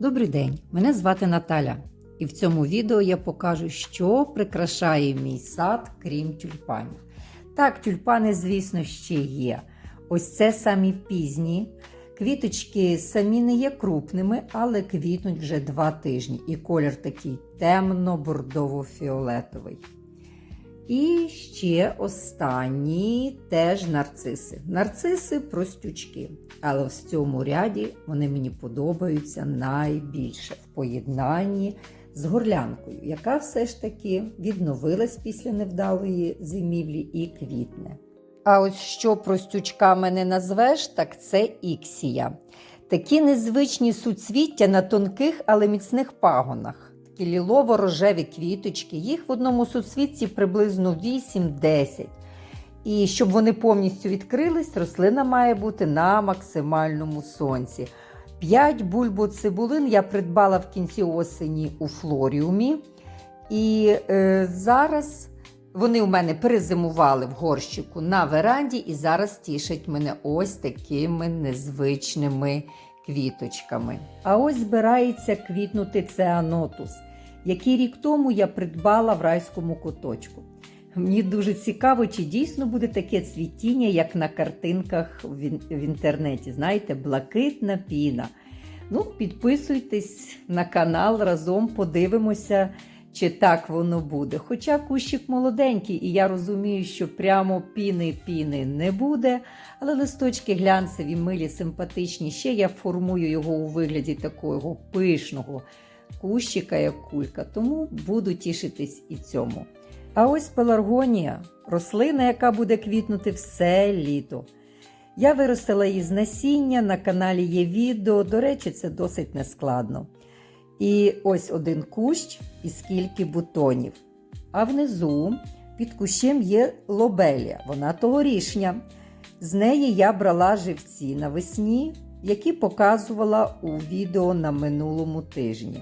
Добрий день, мене звати Наталя, і в цьому відео я покажу, що прикрашає мій сад, крім тюльпанів. Так, тюльпани, звісно, ще є. Ось це самі пізні. Квіточки самі не є крупними, але квітнуть вже два тижні. І колір такий темно-бордово-фіолетовий. І ще останні теж нарциси. Нарциси простючки. Але в цьому ряді вони мені подобаються найбільше в поєднанні з горлянкою, яка все ж таки відновилась після невдалої зимівлі і квітне. А ось що простючками не назвеш, так це іксія. Такі незвичні суцвіття на тонких, але міцних пагонах. Лілово-рожеві квіточки, їх в одному суцвітці приблизно 8-10. І щоб вони повністю відкрились, рослина має бути на максимальному сонці. 5 бульбоцибулин я придбала в кінці осені у флоріумі. І е, зараз вони у мене перезимували в горщику на веранді, і зараз тішать мене ось такими незвичними квіточками. А ось збирається квітнути цеанотус, який рік тому я придбала в райському куточку. Мені дуже цікаво, чи дійсно буде таке цвітіння, як на картинках в, ін- в інтернеті. Знаєте, блакитна піна. Ну, підписуйтесь на канал, разом подивимося, чи так воно буде. Хоча кущик молоденький, і я розумію, що прямо піни-піни не буде, але листочки глянцеві, милі, симпатичні. Ще я формую його у вигляді такого пишного кущика, як кулька, тому буду тішитись і цьому. А ось пеларгонія рослина, яка буде квітнути все літо. Я виростила її з насіння, на каналі є відео. До речі, це досить нескладно. І ось один кущ і скільки бутонів. А внизу під кущем є лобелія, вона тогорішня. З неї я брала живці навесні, які показувала у відео на минулому тижні.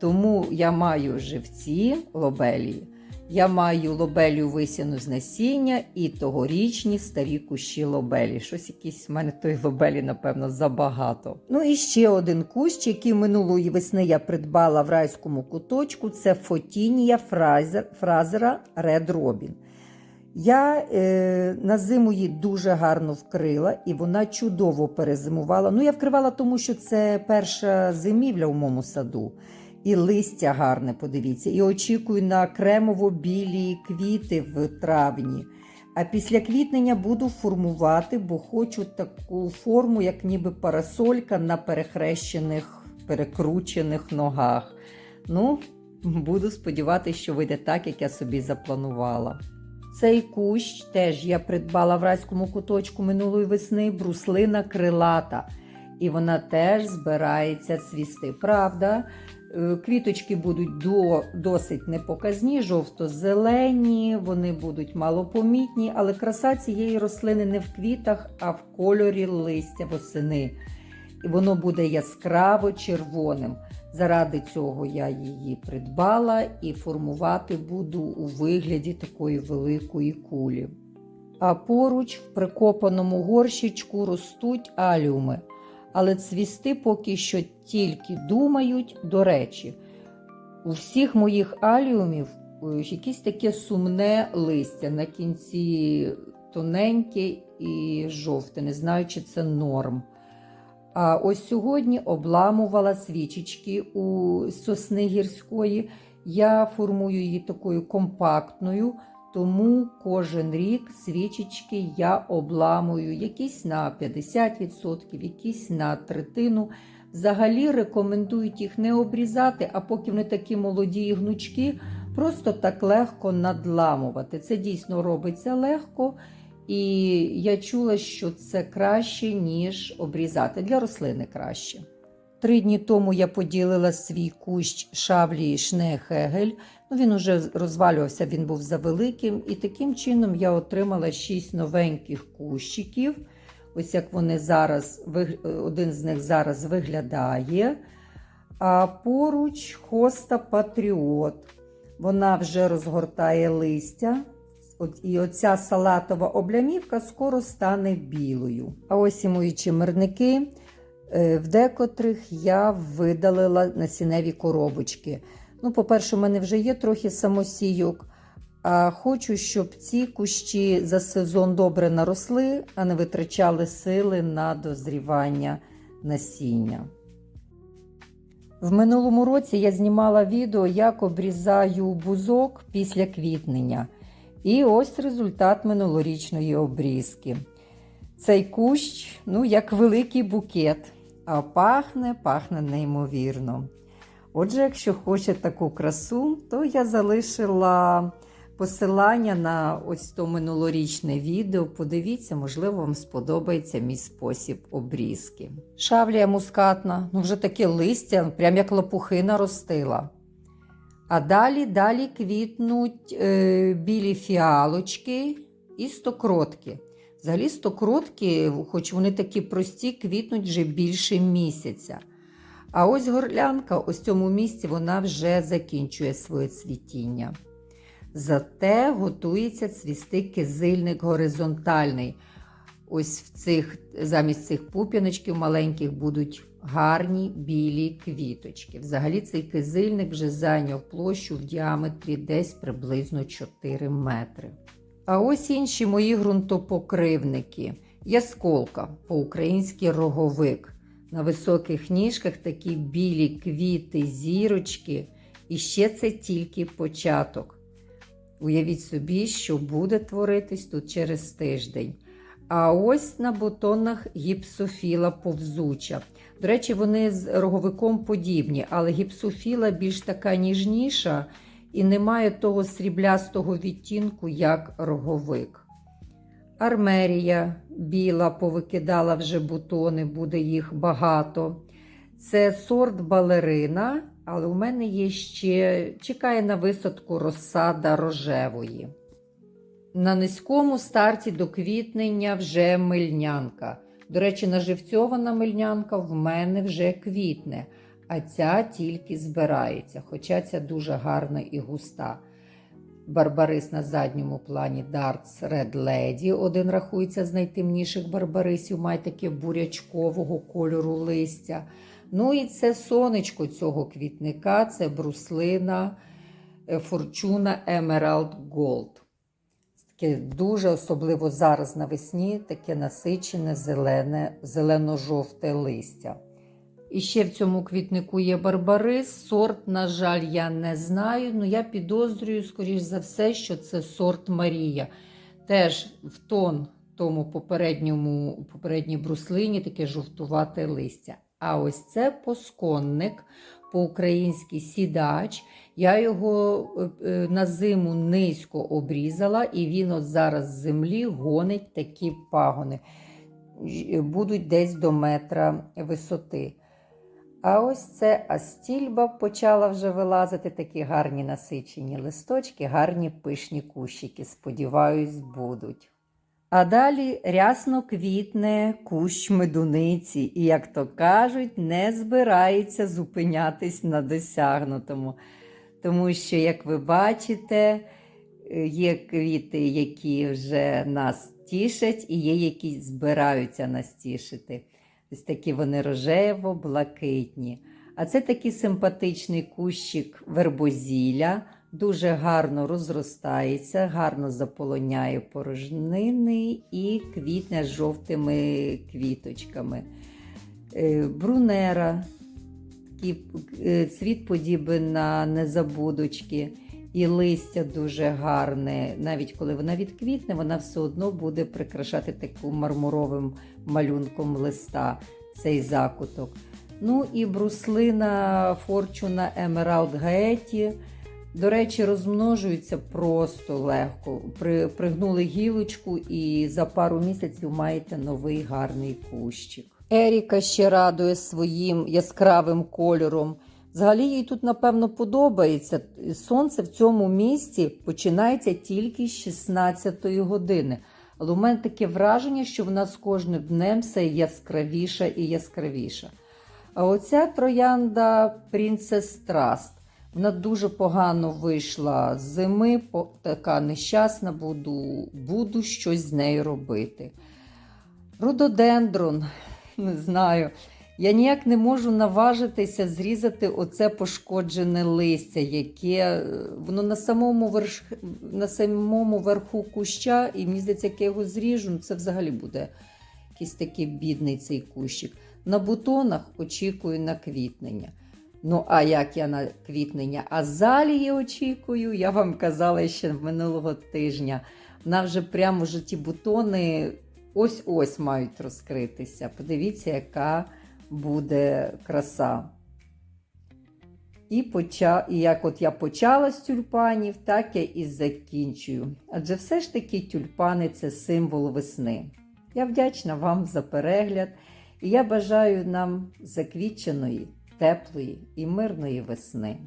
Тому я маю живці лобелії. Я маю лобелію висяну з насіння і тогорічні старі кущі лобелі. Щось якісь в мене тої лобелі, напевно, забагато. Ну і ще один кущ, який минулої весни я придбала в райському куточку, це фотінія фразер, фразера Red Robin. Я е, на зиму її дуже гарно вкрила, і вона чудово перезимувала. Ну, я вкривала, тому що це перша зимівля у моєму саду. І листя гарне, подивіться. І очікую на кремово-білі квіти в травні. А після квітнення буду формувати, бо хочу таку форму, як ніби парасолька на перехрещених, перекручених ногах. Ну, буду сподіватися, що вийде так, як я собі запланувала. Цей кущ теж я придбала в райському куточку минулої весни, бруслина крилата. І вона теж збирається цвісти. Правда, квіточки будуть до, досить непоказні, жовто-зелені, вони будуть малопомітні, але краса цієї рослини не в квітах, а в кольорі листя восени. І воно буде яскраво червоним. Заради цього я її придбала і формувати буду у вигляді такої великої кулі. А поруч в прикопаному горщичку ростуть аліуми. Але цвісти поки що тільки думають. До речі, у всіх моїх аліумів е, якесь таке сумне листя на кінці тоненьке і жовте. Не знаю, чи це норм. А ось сьогодні обламувала свічечки у сосни гірської. Я формую її такою компактною, тому кожен рік свічечки я обламую якісь на 50%, якісь на третину. Взагалі рекомендують їх не обрізати, а поки вони такі молоді і гнучкі, просто так легко надламувати. Це дійсно робиться легко. І я чула, що це краще, ніж обрізати. Для рослини краще. Три дні тому я поділила свій кущ шавлі Шнехегель. Ну, він уже розвалювався, він був завеликим. І таким чином я отримала шість новеньких кущиків. Ось як вони зараз, один з них зараз виглядає. А поруч хоста Патріот. Вона вже розгортає листя. І оця салатова облямівка скоро стане білою. А ось і мої чимерники. Е, В декотрих я видалила насінневі коробочки. Ну, по-перше, у мене вже є трохи самосійок, а хочу, щоб ці кущі за сезон добре наросли, а не витрачали сили на дозрівання насіння. В минулому році я знімала відео, як обрізаю бузок після квітнення. І ось результат минулорічної обрізки. Цей кущ, ну, як великий букет, а пахне, пахне неймовірно. Отже, якщо хочете таку красу, то я залишила посилання на ось то минулорічне відео. Подивіться, можливо, вам сподобається мій спосіб обрізки. Шавлія мускатна, ну вже таке листя, прям як лопухи наростила. А далі далі квітнуть е, білі фіалочки і стокротки. Взагалі, стокротки, хоч вони такі прості, квітнуть вже більше місяця. А ось горлянка, ось в цьому місці, вона вже закінчує своє цвітіння. Зате готується цвісти кизильник горизонтальний. Ось в цих, замість цих пуп'яночків маленьких будуть гарні білі квіточки. Взагалі цей кизильник вже зайняв площу в діаметрі десь приблизно 4 метри. А ось інші мої ґрунтопокривники. Ясколка, по-українськи роговик. На високих ніжках такі білі квіти, зірочки. І ще це тільки початок. Уявіть собі, що буде творитись тут через тиждень. А ось на бутонах гіпсофіла повзуча. До речі, вони з роговиком подібні, але гіпсофіла більш така ніжніша і не має того сріблястого відтінку, як роговик. Армерія біла повикидала вже бутони, буде їх багато. Це сорт балерина, але у мене є ще чекає на висадку розсада рожевої. На низькому старті до квітнення вже мильнянка. До речі, наживцьована мильнянка в мене вже квітне, а ця тільки збирається, хоча ця дуже гарна і густа. Барбарис на задньому плані Darts Red Lady. Один рахується з найтемніших барбарисів, має таке бурячкового кольору листя. Ну і це сонечко цього квітника, це бруслина Fortuna Emerald Gold. Таке дуже особливо зараз навесні, таке насичене зелено-жовте листя. І ще в цьому квітнику є барбарис. Сорт, на жаль, я не знаю, але я підозрюю, скоріш за все, що це сорт Марія. Теж в тон тому попередньому, попередній бруслині таке жовтувате листя. А ось це посконник, по-українськи сідач. Я його е, на зиму низько обрізала, і він от зараз з землі гонить такі пагони. Будуть десь до метра висоти. А ось це астільба почала вже вилазити такі гарні насичені листочки, гарні пишні кущики. Сподіваюсь, будуть. А далі рясно квітне кущ медуниці, і, як то кажуть, не збирається зупинятись на досягнутому. Тому що, як ви бачите, є квіти, які вже нас тішать, і є, які збираються нас тішити. Ось такі вони рожево-блакитні. А це такий симпатичний кущик вербозілля, дуже гарно розростається, гарно заполоняє порожнини і квітне з жовтими квіточками. Е, Брунера, е, цвіт подібен на незабудочки. І листя дуже гарне. Навіть коли вона відквітне, вона все одно буде прикрашати таким мармуровим малюнком листа цей закуток. Ну і бруслина Fortuna Emerald Gaetti. До речі, розмножуються просто легко. При, пригнули гілочку і за пару місяців маєте новий гарний кущик. Еріка ще радує своїм яскравим кольором. Взагалі їй тут, напевно, подобається. Сонце в цьому місці починається тільки з 16 години. Але у мене таке враження, що вона з кожним днем все яскравіша і яскравіша. А оця троянда Princess Trust. Вона дуже погано вийшла з зими, така нещасна, буду, буду щось з нею робити. Рододендрон, не знаю. Я ніяк не можу наважитися зрізати оце пошкоджене листя, яке е, воно на самому, верш... на самому верху куща, і мені здається, як я його зріжу, ну, це взагалі буде якийсь такий бідний цей кущик. На бутонах очікую на квітнення. Ну, а як я на квітнення азалії очікую, я вам казала ще минулого тижня. Вона вже прямо вже ті бутони ось-ось мають розкритися. Подивіться, яка буде краса. І, поча... і як от я почала з тюльпанів, так я і закінчую. Адже все ж таки тюльпани це символ весни. Я вдячна вам за перегляд, і я бажаю нам заквіченої, теплої і мирної весни.